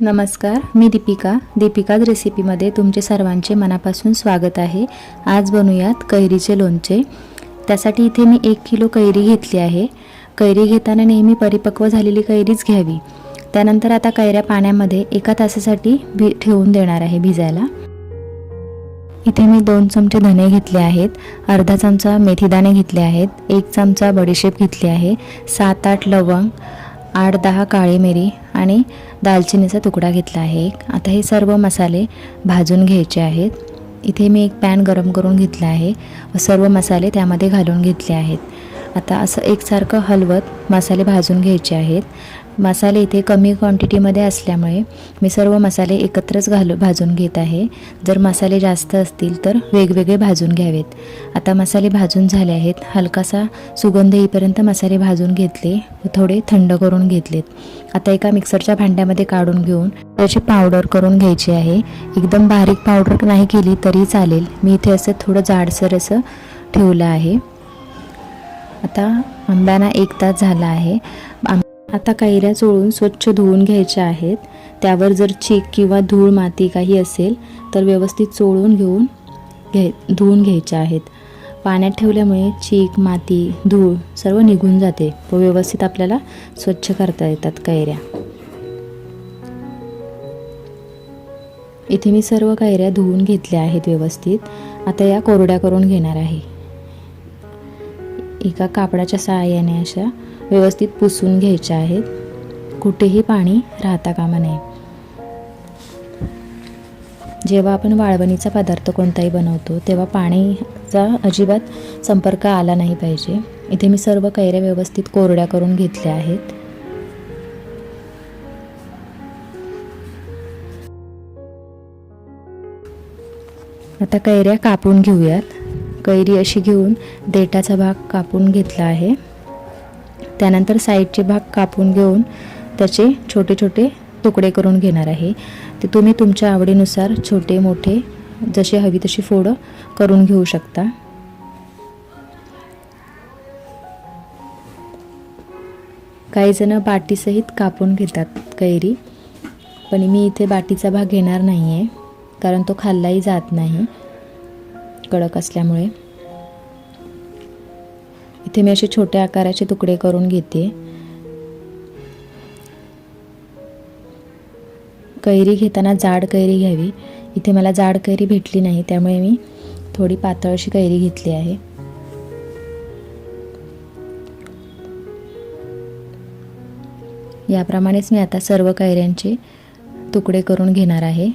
नमस्कार मी दीपिका. दीपिकाज रेसिपीमध्ये तुमचे सर्वांचे मनापासून स्वागत आहे. आज बनवूयात कैरीचे लोणचे. त्यासाठी इथे मी एक किलो कैरी घेतली आहे. कैरी घेताना नेहमी परिपक्व झालेली कैरीच घ्यावी. त्यानंतर आता कैऱ्या पाण्यामध्ये एका तासासाठी भि ठेवून देणार आहे भिजायला. इथे मी दोन चमचे धने घेतले आहेत. अर्धा चमचा मेथीदाणे घेतले आहेत. एक चमचा बडीशेप घेतली आहे. सात आठ लवंग आठ दहा काळी मिरी आणि दालचिनीचा तुकडा घेतला आहे एक. आता हे सर्व मसाले भाजून घ्यायचे आहेत. इथे मी एक पॅन गरम करून घेतला आहे. व सर्व मसाले त्यामध्ये घालून घेतले आहेत. आता असं एकसारखं हलवत मसाले भाजून घ्यायचे आहेत. मसाले इथे कमी क्वांटिटीमध्ये असल्यामुळे मी सर्व मसाले एकत्रच घालू भाजून घेत आहे. जर मसाले जास्त असतील तर वेगवेगळे भाजून घ्यावेत. आता मसाले भाजून झाले आहेत. हलकासा सुगंध येईपर्यंत मसाले भाजून घेतले थोडे थंड करून घेतलेत. आता एका मिक्सरच्या भांड्यामध्ये काढून घेऊन त्याची पावडर करून घ्यायची आहे. एकदम बारीक पावडर नाही केली तरी चालेल. मी इथे असं थोडं जाडसर असं ठेवलं आहे. आता आंब्याना एक तास झाला आहे. आता कैऱ्या चोळून स्वच्छ धुवून घ्यायच्या आहेत. त्यावर जर चीक किंवा धूळ माती काही असेल तर व्यवस्थित चोळून घेऊन घे धुवून घ्यायच्या आहेत. पाण्यात ठेवल्यामुळे चीक माती धूळ सर्व निघून जाते व व्यवस्थित आपल्याला स्वच्छ करता येतात कैऱ्या. इथे मी सर्व कैऱ्या धुवून घेतल्या आहेत व्यवस्थित. आता या कोरड्या करून घेणार आहे. एका कापडाच्या सहाय्याने अशा व्यवस्थित पुसून घ्यायच्या आहेत. कुठेही पाणी राहता कामा नये. जेव्हा आपण वाळवणीचा पदार्थ कोणताही बनवतो तेव्हा पाणीचा अजिबात संपर्क आला नाही पाहिजे. इथे मी सर्व कैऱ्या व्यवस्थित कोरड्या करून घेतल्या आहेत. आता कैऱ्या कापून घेऊयात. कैरी अशी घेऊन देठाचा भाग कापून घेतला आहे. त्यानंतर साईडचे भाग कापून घेऊन त्याचे छोटे छोटे तुकडे करून घेणार आहे. ते तुम्ही तुमच्या आवडीनुसार छोटे मोठे जसे हवी तशी फोडं करून घेऊ शकता. काही जण बाटीसहित कापून घेतात कैरी पण मी इथे बाटीचा भाग घेणार नाही आहे कारण तो खाल्लाही जात नाही. कडक असल्यामुळे. इथे मी असे छोट्या आकाराचे तुकडे करून घेते. कैरी घेताना जाड कैरी घ्यावी. इथे मला जाड कैरी भेटली नाही त्यामुळे मी थोडी पातळशी कैरी घेतली आहे. याप्रमाणेच मी आता सर्व कैऱ्यांचे तुकडे करून घेणार आहे.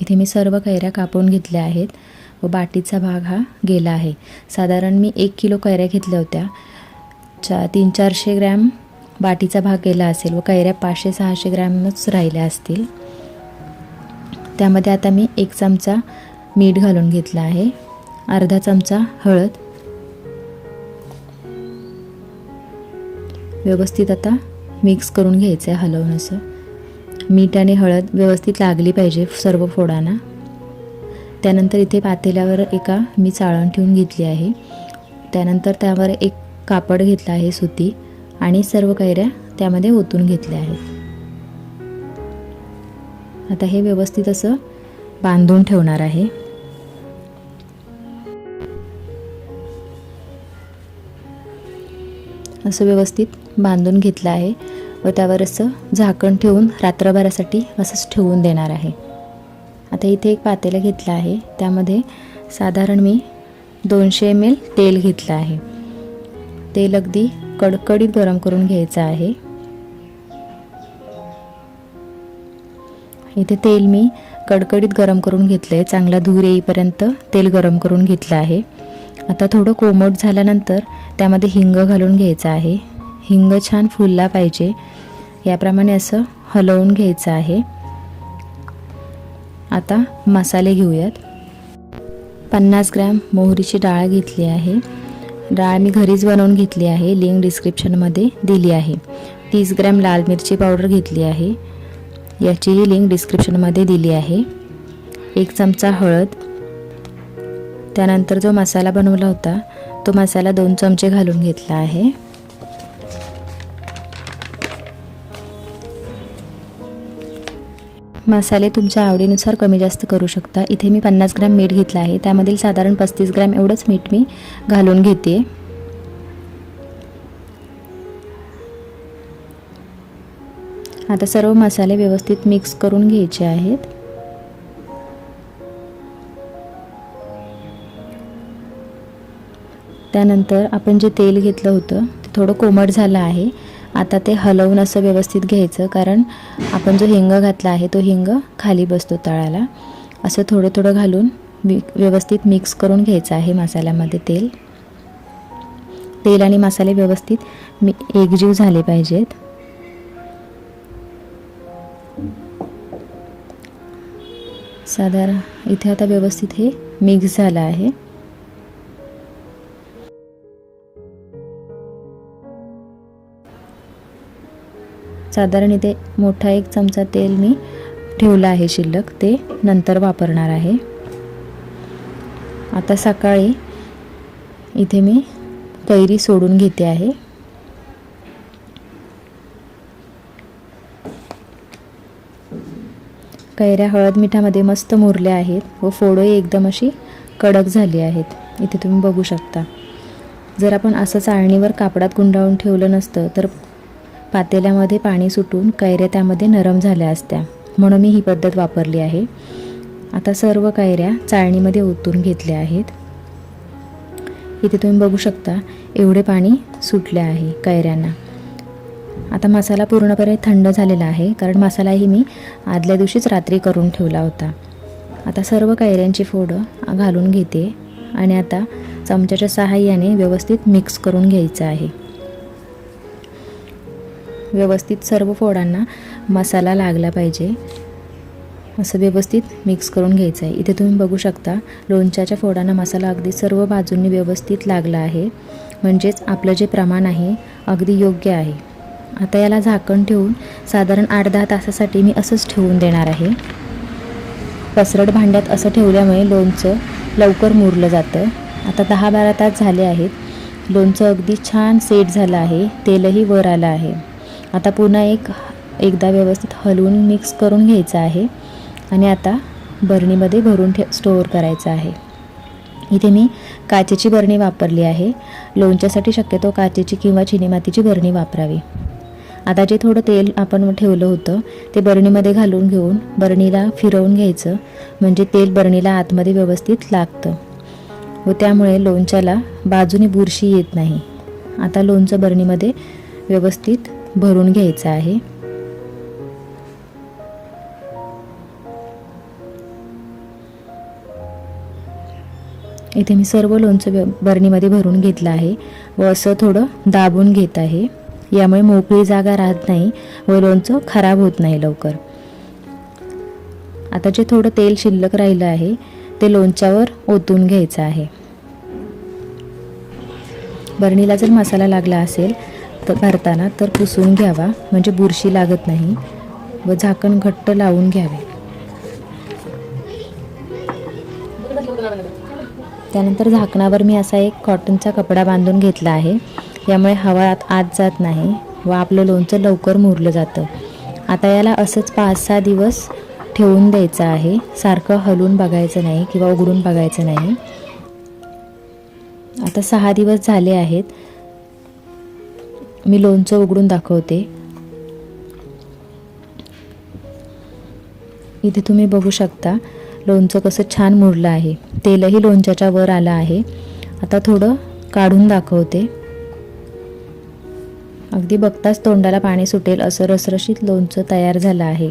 इथे मी सर्व कैऱ्या कापून घेतल्या आहेत. व बाटीचा भाग हा गेला आहे. साधारण मी एक किलो कैऱ्या घेतल्या होत्या. चा तीन चारशे ग्रॅम बाटीचा भाग गेला असेल व कैऱ्या पाचशे सहाशे ग्रॅमच राहिल्या असतील. त्यामध्ये आता मी एक चमचा मीठ घालून घेतला आहे. अर्धा चमचा हळद. व्यवस्थित आता मिक्स करून घ्यायचं आहे हलवून असं. मीठ आणि हळद व्यवस्थित लागली पाहिजे सर्व फोडांना. त्यानंतर इथे पातेल्यावर एका मी चाळण ठेवून घेतली आहे. त्यानंतर त्यावर एक कापड घेतला आहे सुती आणि सर्व कैऱ्या त्यामध्ये ओतून घेतल्या आहेत. आता हे व्यवस्थित असं बांधून ठेवणार आहे. असं व्यवस्थित बांधून घेतलं आहे व त्यावर असं झाकण ठेवून रात्रभरासाठी असंच ठेवून देणार आहे. आता इथे एक पातेलं घेतलं आहे. त्यामध्ये साधारण मी दोनशे एम एल तेल घेतलं आहे. तेल अगदी कडकडीत गरम करून घ्यायचं आहे. इथे तेल मी कडकडीत गरम करून घेतलं आहे चांगला धूर येईपर्यंत तेल गरम करून घेतलं आहे. आता थोडं कोमट झाल्यानंतर त्यामध्ये हिंग घालून घ्यायचं आहे. हिंग छान फुलला पाहिजे. याप्रमाणे असं हलवून घ्यायचं आहे. आता मसाले घेऊयात. पन्नास ग्रॅम मोहरीची डाळ घेतली आहे. डाळ मी घरीच बनवून घेतली आहे. लिंक डिस्क्रिप्शनमध्ये दिली आहे. तीस ग्रॅम लाल मिरची पावडर घेतली आहे. याचीही लिंक डिस्क्रिप्शनमध्ये दिली आहे. एक चमचा हळद. त्यानंतर जो मसाला बनवला होता तो मसाला दोन चमचे घालून घेतला आहे. मसाले तुमच्या आवडीनुसार कमी जास्त करू शकता. इथे मी पन्नास ग्रॅम मीठ घेतलं आहे. त्यामधील साधारण पस्तीस ग्रॅम एवढंच मीठ मी घालून घेते. आता सर्व मसाले व्यवस्थित मिक्स करून घ्यायचे आहेत. त्यानंतर आपण जे तेल घेतलं होतं ते थोडं कोमट झालं आहे. आता ते हलवून असं व्यवस्थित घ्यायचं कारण आपण जो हिंग घातला आहे तो हिंग खाली बसतो तळाला. असं थोडं थोडं घालून मी व्यवस्थित मिक्स करून घ्यायचं आहे मसाल्यामध्ये तेल. तेल आणि मसाले व्यवस्थित मी एकजीव झाले पाहिजेत. साधारण इथे आता व्यवस्थित हे मिक्स झालं आहे. साधारण इथे मोठा एक चमचा तेल मी ठेवलं आहे शिल्लक. ते नंतर वापरणार आहे. आता सकाळी इथे मी कैरी सोडून घेते आहे. कैऱ्या हळद मिठामध्ये मस्त मुरल्या आहेत व फोडोही एकदम अशी कडक झाली आहेत. इथे तुम्ही बघू शकता. जर आपण असं चाळणीवर कापडात गुंडाळून ठेवलं नसतं तर पातेल्यामध्ये पाणी सुटून कैऱ्या त्यामध्ये नरम झाल्या असत्या. म्हणून मी ही पद्धत वापरली आहे. आता सर्व कैऱ्या चाळणीमध्ये ओतून घेतल्या आहेत. इथे तुम्ही बघू शकता एवढे पाणी सुटले आहे कैऱ्यांना. आता मसाला पूर्णपणे थंड झालेला आहे कारण मसालाही मी आदल्या दिवशीच रात्री करून ठेवला होता. आता सर्व कैऱ्यांची फोडं घालून घेते आणि आता चमच्याच्या सहाय्याने व्यवस्थित मिक्स करून घ्यायचं आहे. व्यवस्थित सर्व फोडांना मसाला लागला पाहिजे. असं व्यवस्थित मिक्स करून घ्यायचं आहे. इथे तुम्ही बघू शकता लोणच्याच्या फोडांना मसाला अगदी सर्व बाजूंनी व्यवस्थित लागला आहे. म्हणजेच आपलं जे प्रमाण आहे अगदी योग्य आहे. आता याला झाकण ठेवून साधारण आठ दहा तासासाठी मी असंच ठेवून देणार आहे. पसरट भांड्यात असं ठेवल्यामुळे लोणचं लवकर मुरलं जातं. आता दहा बारा तास झाले आहेत. लोणचं अगदी छान सेट झालं आहे. तेलही वर आलं आहे. आता पुन्हा एक एकदा व्यवस्थित हलवून मिक्स करून घ्यायचं आहे. आणि आता बरणीमध्ये भरून ठे स्टोअर करायचं आहे. इथे मी काचेची बरणी वापरली आहे. लोणच्यासाठी शक्यतो काचेची किंवा चिनीमातीची बरणी वापरावी. आता जे थोडं तेल आपण ठेवलं होतं ते बरणीमध्ये घालून घेऊन बरणीला फिरवून घ्यायचं. म्हणजे तेल बरणीला आतमध्ये व्यवस्थित लागतं. व त्यामुळे लोणच्याला बाजूने बुरशी येत नाही. आता लोणचं बरणीमध्ये व्यवस्थित भरून घ्यायचं आहे. इथे मी सर्व लोणचं बरणीमध्ये भरून घेतलं आहे व असं थोडं दाबून घेत आहे. यामुळे मोकळी जागा राहत नाही व लोणचं खराब होत नाही लवकर. आता जे थोडं तेल शिल्लक राहिलं आहे ते लोणच्यावर ओतून घ्यायचं आहे. बरणीला जर मसाला लागला असेल तर भरताना तर पुसून घ्यावा म्हणजे बुरशी लागत नाही व झाकण घट्ट लावून घ्यावे. त्यानंतर झाकणावर मी असा एक कॉटनचा कपडा बांधून घेतला आहे. यामुळे हवा आत आत जात नाही व आपलं लोणचं लवकर मुरलं जातं. आता याला असंच पाच सहा दिवस ठेवून द्यायचं आहे. सारखं हलून बघायचं नाही किंवा उघडून बघायचं नाही. आता सहा दिवस झाले आहेत. मी लोणचं उघडून दाखवते. इथे तुम्ही बघू शकता लोणचं कसं छान मुरलं आहे. तेलही लोणच्याच्या वर आलं आहे. आता थोडं काढून दाखवते. अगदी बघताच तोंडाला पाणी सुटेल असं रसरशीत लोणचं तयार झालं आहे.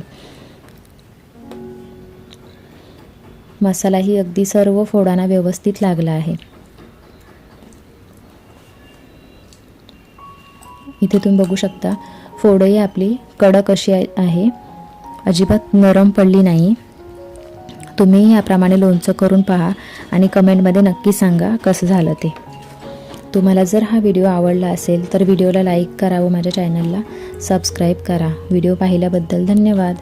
मसालाही अगदी सर्व फोडांना व्यवस्थित लागला आहे. इथे तुम्ही बघू शकता. फोडही आपली कडक अशी आहे. अजिबात नरम पडली नाही. तुम्ही याप्रमाणे लोणचं करून पहा आणि कमेंटमध्ये नक्की सांगा कसं झालं ते. तुम्हाला जर हा व्हिडिओ आवडला असेल तर व्हिडिओला लाईक करा व माझ्या चॅनलला. सबस्क्राईब करा. व्हिडिओ पाहिल्याबद्दल धन्यवाद.